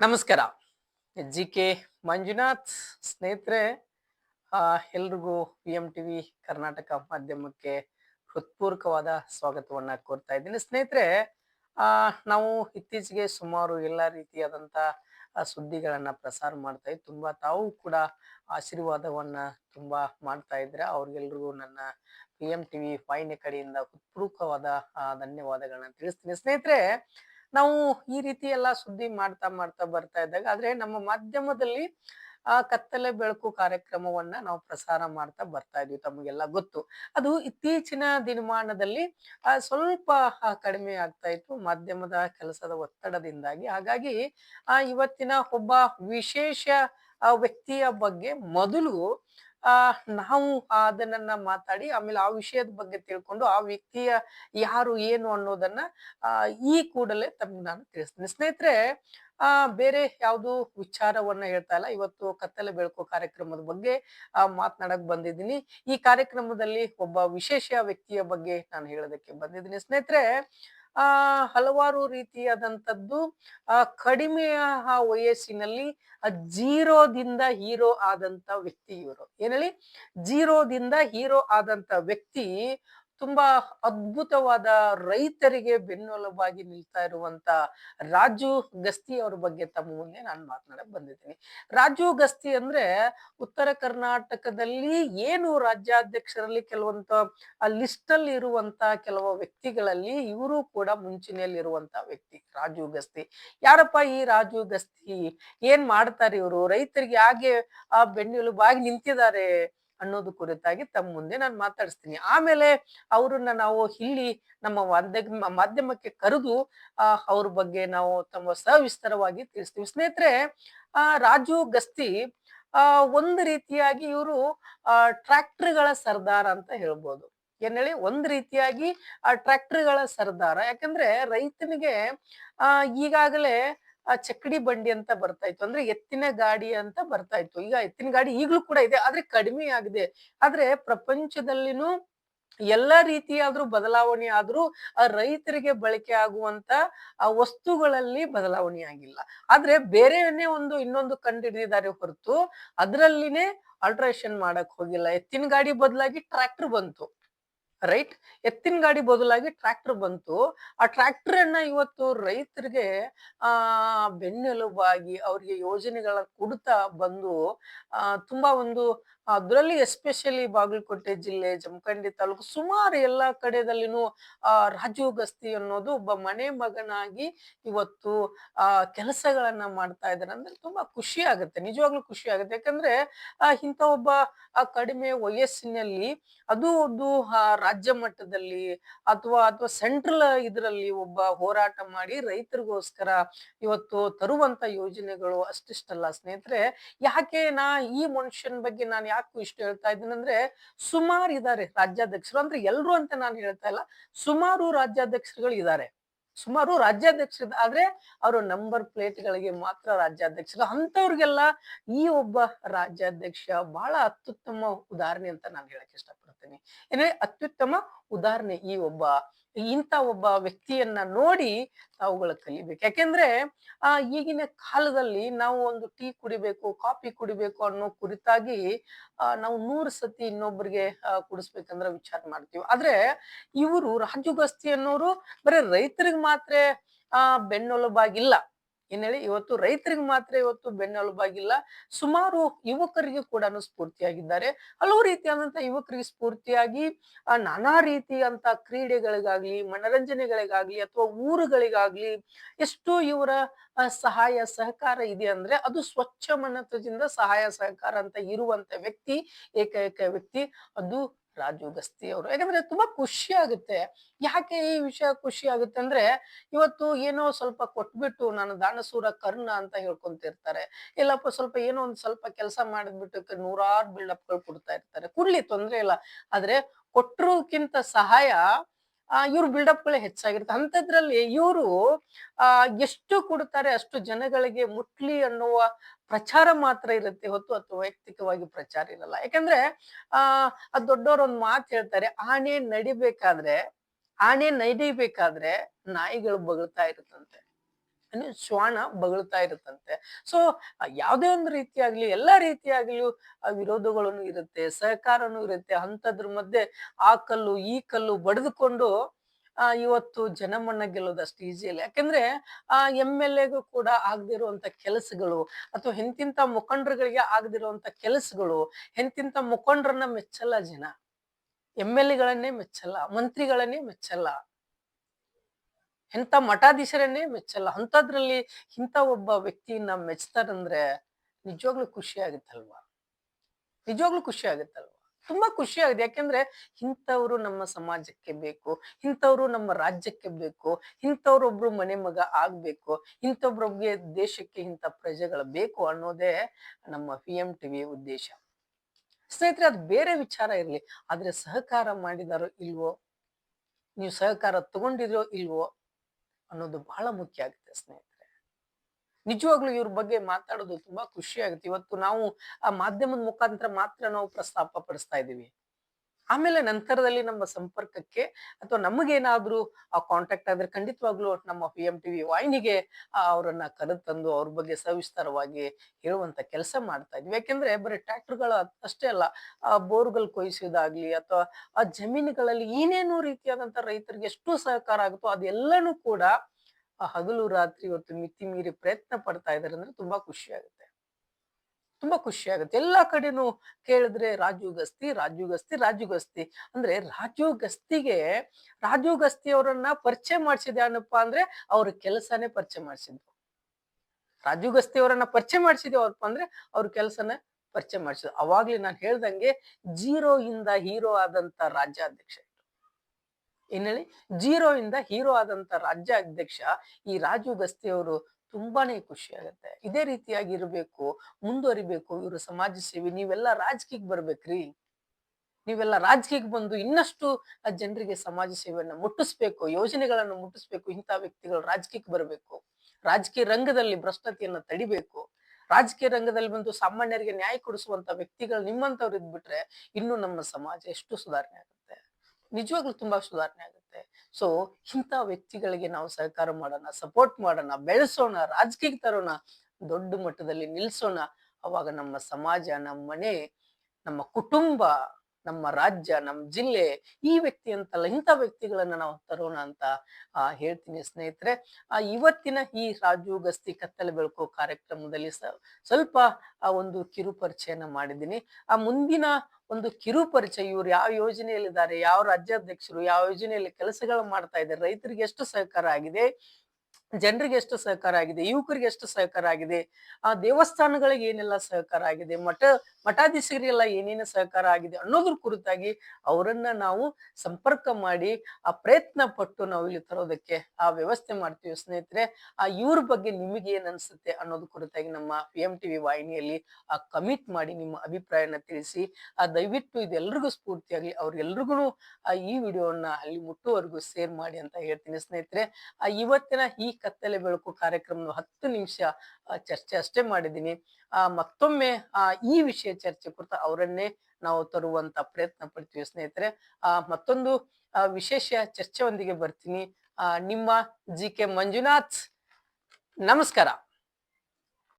ನಮಸ್ಕಾರ. G K Manjunath ಸ್ನೇಹಿತರೆ ಎಲ್ರಿಗೂ ಪಿ ಎಂ ಟಿವಿ ಕರ್ನಾಟಕ ಮಾಧ್ಯಮಕ್ಕೆ ಹೃತ್ಪೂರ್ವಕವಾದ ಸ್ವಾಗತವನ್ನು ಕೋರ್ತಾ ಇದ್ದೀನಿ. ಸ್ನೇಹಿತರೆ ನಾವು ಇತ್ತೀಚೆಗೆ ಸುಮಾರು ಎಲ್ಲ ರೀತಿಯಾದಂಥ ಸುದ್ದಿಗಳನ್ನ ಪ್ರಸಾರ ಮಾಡ್ತಾ ಇದ್ದೀವಿ ತುಂಬಾ ತಾವು ಕೂಡ ಆಶೀರ್ವಾದವನ್ನ ತುಂಬಾ ಮಾಡ್ತಾ ಇದ್ರೆ ಅವ್ರಿಗೆಲ್ರಿಗೂ ನನ್ನ ಪಿ ಎಂ ಟಿವಿ ವಾಹಿನಿ ಕಡೆಯಿಂದ ಹೃತ್ಪೂರ್ವಕವಾದ ಧನ್ಯವಾದಗಳನ್ನ ತಿಳಿಸ್ತೀನಿ. ಸ್ನೇಹಿತರೆ ನಾವು ಈ ರೀತಿ ಎಲ್ಲ ಸುದ್ದಿ ಮಾಡ್ತಾ ಮಾಡ್ತಾ ಬರ್ತಾ ಇದ್ದಾಗ, ಆದ್ರೆ ನಮ್ಮ ಮಾಧ್ಯಮದಲ್ಲಿ ಆ ಕತ್ತಲೆ ಬೆಳಕು ಕಾರ್ಯಕ್ರಮವನ್ನ ನಾವು ಪ್ರಸಾರ ಮಾಡ್ತಾ ಬರ್ತಾ ಇದ್ವಿ ತಮಗೆಲ್ಲ ಗೊತ್ತು. ಅದು ಇತ್ತೀಚಿನ ದಿನಮಾನದಲ್ಲಿ ಸ್ವಲ್ಪ ಕಡಿಮೆ ಆಗ್ತಾ ಇತ್ತು ಮಾಧ್ಯಮದ ಕೆಲಸದ ಒತ್ತಡದಿಂದಾಗಿ. ಹಾಗಾಗಿ, ಆ, ಇವತ್ತಿನ ಒಬ್ಬ ವಿಶೇಷ ಆ, ವ್ಯಕ್ತಿಯ ಬಗ್ಗೆ ಮೊದಲು ಆ ನಾವು ಅದನ್ನ ಮಾತಾಡಿ ಆಮೇಲೆ ಆ ವಿಷಯದ ಬಗ್ಗೆ ತಿಳ್ಕೊಂಡು ಆ ವ್ಯಕ್ತಿಯ ಯಾರು ಏನು ಅನ್ನೋದನ್ನ ಈ ಕೂಡಲೇ ತಮ್ಗೆ ನಾನು ತಿಳಿಸ್ತೇನೆ. ಸ್ನೇಹಿತರೆ ಆ ಬೇರೆ ಯಾವುದು ವಿಚಾರವನ್ನ ಹೇಳ್ತಾ ಇಲ್ಲ. ಇವತ್ತು ಕತ್ತಲೆ ಬೆಳಕು ಕಾರ್ಯಕ್ರಮದ ಬಗ್ಗೆ ಮಾತನಾಡಕ್ ಬಂದಿದ್ದೀನಿ. ಈ ಕಾರ್ಯಕ್ರಮದಲ್ಲಿ ಒಬ್ಬ ವಿಶೇಷ ವ್ಯಕ್ತಿಯ ಬಗ್ಗೆ ನಾನು ಹೇಳೋದಕ್ಕೆ ಬಂದಿದ್ದೀನಿ. ಸ್ನೇಹಿತರೆ ಆ, ಹಲವಾರು ರೀತಿಯಾದಂಥದ್ದು, ಆ ಕಡಿಮೆಯ ಆ, ವಯಸ್ಸಿನಲ್ಲಿ ಜೀರೋದಿಂದ ಹೀರೋ ಆದಂತ ವ್ಯಕ್ತಿ ಇವರು. ಏನ್ ಹೇಳಿ? ಜೀರೋದಿಂದ ಹೀರೋ ಆದಂತ ವ್ಯಕ್ತಿ ತುಂಬಾ ಅದ್ಭುತವಾದ ರೈತರಿಗೆ ಬೆನ್ನೆಲುಬಾಗಿ ನಿಲ್ತಾ ಇರುವಂತ ರಾಜು ಗಸ್ತಿ ಅವ್ರ ಬಗ್ಗೆ ತಮ್ಮ ಮುಂದೆ ನಾನು ಮಾತನಾಡಕ್ ಬಂದಿದ್ದೀನಿ. ರಾಜು ಗಸ್ತಿ ಅಂದ್ರೆ ಉತ್ತರ ಕರ್ನಾಟಕದಲ್ಲಿ ಏನು ರಾಜ್ಯಾಧ್ಯಕ್ಷರಲ್ಲಿ ಕೆಲವಂತ, ಆ ಲಿಸ್ಟ್ ಅಲ್ಲಿ ಇರುವಂತ ಕೆಲವು ವ್ಯಕ್ತಿಗಳಲ್ಲಿ ಇವರು ಕೂಡ ಮುಂಚೂಣಿಯಲ್ಲಿ ಇರುವಂತ ವ್ಯಕ್ತಿ ರಾಜು ಗಸ್ತಿ. ಯಾರಪ್ಪ ಈ ರಾಜು ಗಸ್ತಿ? ಏನ್ ಮಾಡ್ತಾರೆ ಇವರು? ರೈತರಿಗೆ ಹಾಗೆ ಆ ಬೆನ್ನೆಲುಬಾಗಿ ನಿಂತಿದ್ದಾರೆ. ಅನ್ನೋದು ಕುರಿತಾಗಿ ತಮ್ಮ ಮುಂದೆ ನಾನು ಮಾತಾಡಿಸ್ತೀನಿ. ಆಮೇಲೆ ಅವರನ್ನ ನಾವು ಇಲ್ಲಿ ನಮ್ಮ ಮಾಧ್ಯಮ ಮಾಧ್ಯಮಕ್ಕೆ ಕರೆದು ಅವ್ರ ಬಗ್ಗೆ ನಾವು ತಮ್ಮ ಸವಿಸ್ತಾರವಾಗಿ ತಿಳಿಸ್ತೀವಿ. ಸ್ನೇಹಿತರೆ, ಆ, ರಾಜು ಗಸ್ತಿ, ಆ, ಒಂದು ರೀತಿಯಾಗಿ ಇವರು ಟ್ರ್ಯಾಕ್ಟರ್ಗಳ ಸರ್ದಾರ ಅಂತ ಹೇಳ್ಬೋದು. ಏನ್ ಹೇಳಿ? ಒಂದ್ ರೀತಿಯಾಗಿ, ಆ, ಟ್ರ್ಯಾಕ್ಟರ್ಗಳ ಸರ್ದಾರ. ಯಾಕಂದ್ರೆ ರೈತನಿಗೆ ಈಗಾಗಲೇ ಆ ಚಕ್ಕಡಿ ಬಂಡಿ ಅಂತ ಬರ್ತಾ ಇತ್ತು. ಅಂದ್ರೆ ಎತ್ತಿನ ಗಾಡಿ ಅಂತ ಬರ್ತಾ ಇತ್ತು. ಈಗ ಎತ್ತಿನ ಗಾಡಿ ಈಗಲೂ ಕೂಡ ಇದೆ, ಆದ್ರೆ ಕಡಿಮೆ ಆಗಿದೆ. ಆದ್ರೆ ಪ್ರಪಂಚದಲ್ಲಿನೂ ಎಲ್ಲಾ ರೀತಿಯಾದ್ರೂ ಬದಲಾವಣೆ ಆದ್ರೂ ಆ ರೈತರಿಗೆ ಬಳಕೆ ಆಗುವಂತ ಆ ವಸ್ತುಗಳಲ್ಲಿ ಬದಲಾವಣೆ ಆಗಿಲ್ಲ. ಆದ್ರೆ ಬೇರೆಯನ್ನೇ ಒಂದು ಇನ್ನೊಂದು ಕಂಡುಹಿಡಿದಿದ್ದಾರೆ ಹೊರತು, ಅದರಲ್ಲಿನೇ ಆಲ್ಟ್ರೇಷನ್ ಮಾಡಕ್ ಹೋಗಿಲ್ಲ. ಎತ್ತಿನ ಗಾಡಿ ಬದಲಾಗಿ ಟ್ರ್ಯಾಕ್ಟರ್ ಬಂತು. ರೈಟ್? ಎತ್ತಿನ ಗಾಡಿ ಬದಲಾಗಿ ಟ್ರ್ಯಾಕ್ಟರ್ ಬಂತು. ಆ ಟ್ರ್ಯಾಕ್ಟರ್ ಅನ್ನ ಇವತ್ತು ರೈತರಿಗೆ, ಆ, ಬೆನ್ನೆಲುಬಾಗಿ ಅವ್ರಿಗೆ ಯೋಜನೆಗಳ ಕೊಡ್ತಾ ಬಂದು, ಆ, ತುಂಬಾ ಒಂದು, ಅದರಲ್ಲಿ ಎಸ್ಪೆಷಲಿ ಬಾಗಲಕೋಟೆ ಜಿಲ್ಲೆ, ಜಮಖಂಡಿ ತಾಲೂಕು, ಸುಮಾರು ಎಲ್ಲಾ ಕಡೆದಲ್ಲಿನು, ಆ, ರಾಜು ಗಸ್ತಿ ಅನ್ನೋದು ಒಬ್ಬ ಮನೆ ಮಗನಾಗಿ ಇವತ್ತು, ಆ, ಕೆಲಸಗಳನ್ನ ಮಾಡ್ತಾ ಇದ್ದಾರೆ ಅಂದ್ರೆ ತುಂಬಾ ಖುಷಿ ಆಗುತ್ತೆ. ನಿಜವಾಗ್ಲೂ ಖುಷಿ ಆಗುತ್ತೆ. ಯಾಕಂದ್ರೆ, ಆ, ಇಂಥ ಒಬ್ಬ ಕಡಿಮೆ ವಯಸ್ಸಿನಲ್ಲಿ ಅದು ಒಂದು ರಾಜ್ಯ ಮಟ್ಟದಲ್ಲಿ ಅಥವಾ ಅಥವಾ ಸೆಂಟ್ರಲ್ ಇದರಲ್ಲಿ ಒಬ್ಬ ಹೋರಾಟ ಮಾಡಿ ರೈತರಿಗೋಸ್ಕರ ಇವತ್ತು ತರುವಂತ ಯೋಜನೆಗಳು ಅಷ್ಟಿಷ್ಟಲ್ಲ. ಸ್ನೇಹಿತರೆ, ಯಾಕೆ ನಾ ಈ ಮನುಷ್ಯನ ಬಗ್ಗೆ ನಾನು ಯಾಕೆ ಇಷ್ಟು ಹೇಳ್ತಾ ಇದ್ದೀನಿ ಅಂದ್ರೆ, ಸುಮಾರು ಇದ್ದಾರೆ ರಾಜ್ಯಾಧ್ಯಕ್ಷರು. ಅಂದ್ರೆ ಎಲ್ರು ಅಂತ ನಾನು ಹೇಳ್ತಾ ಇಲ್ಲ. ಸುಮಾರು ರಾಜ್ಯಾಧ್ಯಕ್ಷರುಗಳು ಇದ್ದಾರೆ ಸುಮಾರು ರಾಜ್ಯಾಧ್ಯಕ್ಷರು ಆದ್ರೆ ಅವರು ನಂಬರ್ ಪ್ಲೇಟ್ಗಳಿಗೆ ಮಾತ್ರ ರಾಜ್ಯಾಧ್ಯಕ್ಷರು. ಅಂತವ್ರಿಗೆಲ್ಲ ಈ ಒಬ್ಬ ರಾಜ್ಯಾಧ್ಯಕ್ಷ ಬಹಳ ಅತ್ಯುತ್ತಮ ಉದಾಹರಣೆ ಅಂತ ನಾನು ಹೇಳಕ್ ಇಷ್ಟಪಡ್ತೀನಿ. ಏನೇ ಅತ್ಯುತ್ತಮ ಉದಾಹರಣೆ ಈ ಒಬ್ಬ, ಇಂಥ ಒಬ್ಬ ವ್ಯಕ್ತಿಯನ್ನ ನೋಡಿ ತಾವುಗಳು ಕಲಿಬೇಕು. ಯಾಕೆಂದ್ರೆ, ಆ, ಈಗಿನ ಕಾಲದಲ್ಲಿ ನಾವು ಒಂದು ಟೀ ಕುಡಿಬೇಕು, ಕಾಫಿ ಕುಡಿಬೇಕು ಅನ್ನೋ ಕುರಿತಾಗಿ ನಾವು ನೂರು ಸತಿ ಇನ್ನೊಬ್ಬರಿಗೆ ಕುಡಿಸ್ಬೇಕಂದ್ರೆ ವಿಚಾರ ಮಾಡ್ತೀವಿ. ಆದ್ರೆ, ಇವರು ರಾಜು ಗಸ್ತಿ ಅನ್ನೋರು ಬರೀ ರೈತರಿಗೆ ಮಾತ್ರ, ಆ, ಬೆನ್ನೆಲುಬಾಗಿಲ್ಲ. ಹೇಳಿ ಇವತ್ತು ರೈತರಿಗೆ ಮಾತ್ರ ಇವತ್ತು ಬೆನ್ನೆಲುಬಾಗಿಲ್ಲ. ಸುಮಾರು ಯುವಕರಿಗೆ ಕೂಡ ಸ್ಫೂರ್ತಿಯಾಗಿದ್ದಾರೆ. ಹಲವು ರೀತಿಯಾದಂತಹ ಯುವಕರಿಗೆ ಸ್ಫೂರ್ತಿಯಾಗಿ ನಾನಾ ರೀತಿಯಂತ ಕ್ರೀಡೆಗಳಿಗಾಗ್ಲಿ, ಮನರಂಜನೆಗಳಿಗಾಗ್ಲಿ ಅಥವಾ ಊರುಗಳಿಗಾಗ್ಲಿ ಎಷ್ಟು ಇವರ ಸಹಾಯ, ಸಹಕಾರ ಇದೆ ಅಂದ್ರೆ ಅದು ಸ್ವಚ್ಛ ಮನತದಿಂದ ಸಹಾಯ, ಸಹಕಾರ ಅಂತ ಇರುವಂತ ವ್ಯಕ್ತಿ, ಏಕೈಕ ವ್ಯಕ್ತಿ. ಅದು ರಾಜು ಗಸ್ತಿ ಅವರು. ಯಾಕಂದ್ರೆ ತುಂಬಾ ಖುಷಿ ಆಗುತ್ತೆ ಯಾಕೆ ಈ ವಿಷಯ ಖುಷಿ ಆಗುತ್ತೆ ಅಂದ್ರೆ, ಇವತ್ತು ಏನೋ ಸ್ವಲ್ಪ ಕೊಟ್ಬಿಟ್ಟು ನಾನು ದಾನಸೂರ ಕರ್ಣ ಅಂತ ಹೇಳ್ಕೊಂತಿರ್ತಾರೆ. ಇಲ್ಲಪ್ಪ ಸ್ವಲ್ಪ ಏನೋ ಒಂದ್ ಸ್ವಲ್ಪ ಕೆಲಸ ಮಾಡಿದ್ಬಿಟ್ಟು ನೂರಾರು ಬಿಲ್ಡಪ್ಗಳು ಕೊಡ್ತಾ ಇರ್ತಾರೆ. ಕೊಡ್ಲಿ ತೊಂದ್ರೆ ಇಲ್ಲ. ಆದ್ರೆ ಕೊಟ್ಟರುಕ್ಕಿಂತ ಸಹಾಯ ಇವ್ರ ಬಿಲ್ಡಪ್ಗಳೇ ಹೆಚ್ಚಾಗಿರುತ್ತೆ. ಅಂಥದ್ರಲ್ಲಿ ಇವರು, ಆ, ಎಷ್ಟು ಕೊಡ್ತಾರೆ ಅಷ್ಟು ಜನಗಳಿಗೆ ಮುಟ್ಲಿ ಅನ್ನುವ ಪ್ರಚಾರ ಮಾತ್ರ ಇರುತ್ತೆ. ಹೊತ್ತು ಅಥವಾ ವೈಯಕ್ತಿಕವಾಗಿ ಪ್ರಚಾರ ಇರಲ್ಲ. ಯಾಕಂದ್ರೆ, ಆ ದೊಡ್ಡವ್ರ ಒಂದ್ ಮಾತು ಹೇಳ್ತಾರೆ, ಆನೆ ನಡಿಬೇಕಾದ್ರೆ ಆನೆ ನಡಿಬೇಕಾದ್ರೆ ನಾಯಿಗಳು ಬಗಳ್ತಾ ಇರುತ್ತಂತೆ. ಶ್ವಾನ ಬಗಳ್ತಾ ಇರುತ್ತಂತೆ. ಸೊ ಯಾವುದೇ ಒಂದು ರೀತಿಯಾಗ್ಲಿ, ಎಲ್ಲಾ ರೀತಿಯಾಗ್ಲೂ ವಿರೋಧಗಳನ್ನು ಇರುತ್ತೆ, ಸಹಕಾರನೂ ಇರುತ್ತೆ. ಅಂತದ್ರ ಮಧ್ಯೆ ಆ ಕಲ್ಲು, ಈ ಕಲ್ಲು ಬಡಿದುಕೊಂಡು, ಆ, ಇವತ್ತು ಜನಮನ್ನ ಗೆಲ್ಲೋದಷ್ಟು ಈಸಿ ಇಲ್ಲ. ಯಾಕಂದ್ರೆ, ಆ ಎಂ ಎಲ್ ಎಗೂ ಕೂಡ ಆಗದಿರುವಂತ ಕೆಲಸಗಳು, ಅಥವಾ ಹೆಂತಿಂತ ಮುಖಂಡರುಗಳಿಗೆ ಆಗದಿರುವಂತ ಕೆಲಸಗಳು ಹೆಂತಿಂತ ಮುಖಂಡರನ್ನ ಮೆಚ್ಚಲ್ಲ ಜನ. ಎಂ ಎಲ್ ಎಗಳನ್ನೇ ಮೆಚ್ಚಲ್ಲ, ಮಂತ್ರಿಗಳನ್ನೇ ಮೆಚ್ಚಲ್ಲ. ಎಂತ ಮಠಾಧೀಶರನ್ನೇ ಮೆಚ್ಚಲ್ಲ. ಅಂಥದ್ರಲ್ಲಿ ಇಂಥ ಒಬ್ಬ ವ್ಯಕ್ತಿಯನ್ನ ಮೆಚ್ತಾರಂದ್ರೆ ನಿಜವಾಗ್ಲೂ ಖುಷಿ ಆಗುತ್ತಲ್ವಾ? ನಿಜವಾಗ್ಲೂ ಖುಷಿ ಆಗುತ್ತಲ್ವಾ? ತುಂಬಾ ಖುಷಿ ಆಗಿದೆ ಯಾಕೆಂದ್ರೆ ಇಂಥವ್ರು ನಮ್ಮ ಸಮಾಜಕ್ಕೆ ಬೇಕು, ಇಂಥವ್ರು ನಮ್ಮ ರಾಜ್ಯಕ್ಕೆ ಬೇಕು ಇಂಥವ್ರೊಬ್ರು ಮನೆ ಮಗ ಆಗ್ಬೇಕು, ಇಂಥೊಬ್ರೊಬ್ಗೆ ದೇಶಕ್ಕೆ ಇಂಥ ಪ್ರಜೆಗಳು ಬೇಕು ಅನ್ನೋದೇ ನಮ್ಮ ಪಿ ಎಂ ಟಿವಿ ಉದ್ದೇಶ. ಸ್ನೇಹಿತರೆ, ಅದು ಬೇರೆ ವಿಚಾರ ಇರಲಿ. ಆದ್ರೆ ಸಹಕಾರ ಮಾಡಿದಾರೋ ಇಲ್ವೋ, ನೀವು ಸಹಕಾರ ತಗೊಂಡಿದ್ರೋ ಇಲ್ವೋ ಅನ್ನೋದು ಬಹಳ ಮುಖ್ಯ ಆಗುತ್ತೆ ಸ್ನೇಹಿತರೆ. ನಿಜವಾಗ್ಲೂ ಇವ್ರ ಬಗ್ಗೆ ಮಾತಾಡೋದು ತುಂಬಾ ಖುಷಿ ಆಗುತ್ತೆ. ಇವತ್ತು ನಾವು ಆ ಮಾಧ್ಯಮದ ಮುಖಾಂತರ ಮಾತ್ರ ನಾವು ಪ್ರಸ್ತಾಪ ಪಡಿಸ್ತಾ ಇದೀವಿ ಆಮೇಲೆ ನಂತರದಲ್ಲಿ ನಮ್ಮ ಸಂಪರ್ಕಕ್ಕೆ ಅಥವಾ ನಮಗೇನಾದ್ರೂ ಆ ಕಾಂಟ್ಯಾಕ್ಟ್ ಆದ್ರೆ ಖಂಡಿತವಾಗ್ಲೂ ನಮ್ಮ ಪಿ ಎಂ ಟಿವಿ ವಾಹಿನಿಗೆ ಅವರನ್ನ ಕರೆತಂದು ಅವ್ರ ಬಗ್ಗೆ ಸವಿಸ್ತಾರವಾಗಿ ಹೇಳುವಂತ ಕೆಲಸ ಮಾಡ್ತಾ ಇದ್ವಿ. ಯಾಕೆಂದ್ರೆ ಬರೀ ಟ್ರ್ಯಾಕ್ಟರ್ಗಳು ಅಷ್ಟೇ ಅಲ್ಲ, ಆ, ಬೋರ್ಗಳು ಕೊಯ್ಸೋದಾಗ್ಲಿ ಅಥವಾ ಆ ಜಮೀನುಗಳಲ್ಲಿ ಏನೇನೋ ರೀತಿಯಾದಂತ ರೈತರಿಗೆ ಎಷ್ಟು ಸಹಕಾರ ಆಗುತ್ತೋ ಅದೆಲ್ಲನೂ ಕೂಡ ಆ ಹಗಲು ರಾತ್ರಿ ಇವತ್ತು ಮಿತಿ ಮೀರಿ ಪ್ರಯತ್ನ ಪಡ್ತಾ ಇದಾರೆ ಅಂದ್ರೆ ತುಂಬಾ ಖುಷಿ ಆಗುತ್ತೆ. ತುಂಬಾ ಖುಷಿ ಆಗುತ್ತೆ. ಎಲ್ಲಾ ಕಡೆನೂ ಕೇಳಿದ್ರೆ ರಾಜು ಗಸ್ತಿ ರಾಜು ಗಸ್ತಿ ರಾಜು ಗಸ್ತಿ ಅಂದ್ರೆ ರಾಜು ಗಸ್ತಿಗೆ ರಾಜು ಗಸ್ತಿ ಅವರನ್ನ ಪರಿಚಯ ಮಾಡಿಸಿದ ಏನಪ್ಪಾ ಅಂದ್ರೆ ಅವ್ರ ಕೆಲಸನೇ ಪರಿಚಯ ಮಾಡಿಸಿದ್ರು ರಾಜು ಗಸ್ತಿ ಅವರನ್ನ ಪರಿಚಯ ಮಾಡಿಸಿದೇವಪ್ಪ ಅಂದ್ರೆ ಅವ್ರ ಕೆಲಸನ ಪರಿಚಯ ಮಾಡಿಸಿದ್ರು ಅವಾಗ್ಲೇ ನಾನು ಹೇಳ್ದಂಗೆ ಜೀರೋ ಇಂದ ಹೀರೋ ಆದಂತ ರಾಜ್ಯಾಧ್ಯಕ್ಷ ಏನ್ ಹೇಳಿ? ಜೀರೋ ಇಂದ ಹೀರೋ ಆದಂತ ರಾಜ್ಯ ಅಧ್ಯಕ್ಷ ಈ ರಾಜು ಗಸ್ತಿ ಅವರು ತುಂಬಾನೇ ಖುಷಿ ಆಗುತ್ತೆ ಇದೇ ರೀತಿಯಾಗಿ ಇರಬೇಕು ಮುಂದುವರಿಬೇಕು, ಇವರು ಸಮಾಜ ಸೇವೆ, ನೀವೆಲ್ಲ ರಾಜಕೀಯಕ್ಕೆ ಬರ್ಬೇಕ್ರಿ. ನೀವೆಲ್ಲ ರಾಜಕೀಯಕ್ಕೆ ಬಂದು ಇನ್ನಷ್ಟು ಜನರಿಗೆ ಸಮಾಜ ಸೇವೆಯನ್ನು ಮುಟ್ಟಿಸ್ಬೇಕು, ಯೋಜನೆಗಳನ್ನು ಮುಟ್ಟಿಸ್ಬೇಕು, ಇಂಥ ವ್ಯಕ್ತಿಗಳು ರಾಜಕೀಯಕ್ಕೆ ಬರಬೇಕು. ರಾಜಕೀಯ ರಂಗದಲ್ಲಿ ಭ್ರಷ್ಟತೆಯನ್ನು ತಡಿಬೇಕು. ರಾಜಕೀಯ ರಂಗದಲ್ಲಿ ಬಂದು ಸಾಮಾನ್ಯರಿಗೆ ನ್ಯಾಯ ಕೊಡಿಸುವಂತ ವ್ಯಕ್ತಿಗಳು ನಿಮ್ಮಂತವ್ರು ಇದ್ಬಿಟ್ರೆ ಇನ್ನು ನಮ್ಮ ಸಮಾಜ ಎಷ್ಟು ಸುಧಾರಣೆ ಆಗುತ್ತೆ. ನಿಜವಾಗ್ಲೂ ತುಂಬಾ ಸುಧಾರಣೆ ಆಗುತ್ತೆ. ಸೊ ಇಂಥ ವ್ಯಕ್ತಿಗಳಿಗೆ ನಾವು ಸಹಕಾರ ಮಾಡೋಣ ಸಪೋರ್ಟ್ ಮಾಡೋಣ, ಬೆಳೆಸೋಣ, ರಾಜಕೀಯಕ್ಕೆ ತರೋಣ, ದೊಡ್ಡ ಮಟ್ಟದಲ್ಲಿ ನಿಲ್ಸೋಣ. ಅವಾಗ ನಮ್ಮ ಸಮಾಜ, ನಮ್ಮ ಮನೆ, ನಮ್ಮ ಕುಟುಂಬ ನಮ್ಮ ರಾಜ್ಯ ನಮ್ಮ ಜಿಲ್ಲೆ ಈ ವ್ಯಕ್ತಿ ಅಂತಲ್ಲ, ಇಂಥ ವ್ಯಕ್ತಿಗಳನ್ನ ನಾವು ತರೋಣ ಅಂತ, ಆ, ಹೇಳ್ತೀನಿ ಸ್ನೇಹಿತರೆ. ಆ, ಇವತ್ತಿನ ಈ ರಾಜು ಗಸ್ತಿ ಕತ್ತಲೆ ಬೆಳಕು ಕಾರ್ಯಕ್ರಮದಲ್ಲಿ ಸ್ವಲ್ಪ, ಆ, ಒಂದು ಕಿರು ಪರಿಚಯನ ಮಾಡಿದ್ದೀನಿ. ಆ, ಮುಂದಿನ ಒಂದು ಕಿರು ಪರಿಚಯ ಇವ್ರು ಯಾವ ಯೋಜನೆಯಲ್ಲಿದ್ದಾರೆ, ಯಾವ ರಾಜ್ಯಾಧ್ಯಕ್ಷರು, ಯಾವ ಯೋಜನೆಯಲ್ಲಿ ಕೆಲಸಗಳು ಮಾಡ್ತಾ ಇದ್ದಾರೆ, ರೈತರಿಗೆ ಎಷ್ಟು ಸಹಕಾರ ಆಗಿದೆ, ಜನರಿಗೆ ಎಷ್ಟು ಸಹಕಾರ ಆಗಿದೆ, ಯುವಕರಿಗೆ ಎಷ್ಟು ಸಹಕಾರ ಆಗಿದೆ, ಆ, ದೇವಸ್ಥಾನಗಳಿಗೆ ಏನೆಲ್ಲ ಸಹಕಾರ ಆಗಿದೆ, ಮಠ ಮಠಾಧೀಶರಿಗೆಲ್ಲ ಏನೇನು ಸಹಕಾರ ಆಗಿದೆ ಅನ್ನೋದ್ರ ಕುರಿತಾಗಿ ಅವರನ್ನ ನಾವು ಸಂಪರ್ಕ ಮಾಡಿ ಆ ಪ್ರಯತ್ನ ಪಟ್ಟು ನಾವು ಇಲ್ಲಿ ತರೋದಕ್ಕೆ ಆ ವ್ಯವಸ್ಥೆ ಮಾಡ್ತೀವಿ ಸ್ನೇಹಿತರೆ. ಆ ಇವ್ರ ಬಗ್ಗೆ ನಿಮಗೆ ಏನ್ ಅನ್ಸುತ್ತೆ ಅನ್ನೋದು ಕುರಿತಾಗಿ ನಮ್ಮ ಪಿ ಎಂ ಟಿವಿ ವಾಹಿನಿಯಲ್ಲಿ ಆ ಕಮಿಟ್ ಮಾಡಿ ನಿಮ್ಮ ಅಭಿಪ್ರಾಯನ ತಿಳಿಸಿ. ಆ ದಯವಿಟ್ಟು ಇದೆಲ್ಲರಿಗೂ ಸ್ಫೂರ್ತಿಯಾಗಿ ಅವ್ರಿಗೆಲ್ರಿಗೂ ಆ ಈ ವಿಡಿಯೋವನ್ನ ಅಲ್ಲಿ ಮುಟ್ಟುವರೆಗೂ ಶೇರ್ ಮಾಡಿ ಅಂತ ಹೇಳ್ತೀನಿ ಸ್ನೇಹಿತರೆ. ಆ ಇವತ್ತಿನ ಈ ಕತ್ತಲೆ ಬೆಳಕು ಕಾರ್ಯಕ್ರಮದ ಹತ್ತು ನಿಮಿಷ ಚರ್ಚೆ ಅಷ್ಟೇ ಮಾಡಿದ್ದೀನಿ ಆ, ಮತ್ತೊಮ್ಮೆ, ಆ, ಈ ವಿಷಯ ಚರ್ಚೆ ಕುರಿತು ಅವರನ್ನೇ ನಾವು ತರುವಂತ ಪ್ರಯತ್ನ ಪಡ್ತೀವಿ ಸ್ನೇಹಿತರೆ. ಆ, ಮತ್ತೊಂದು ವಿಶೇಷ ಚರ್ಚೆಯೊಂದಿಗೆ ಬರ್ತೀನಿ. ನಿಮ್ಮ ಜಿ ಕೆ ಮಂಜುನಾಥ್. ನಮಸ್ಕಾರ.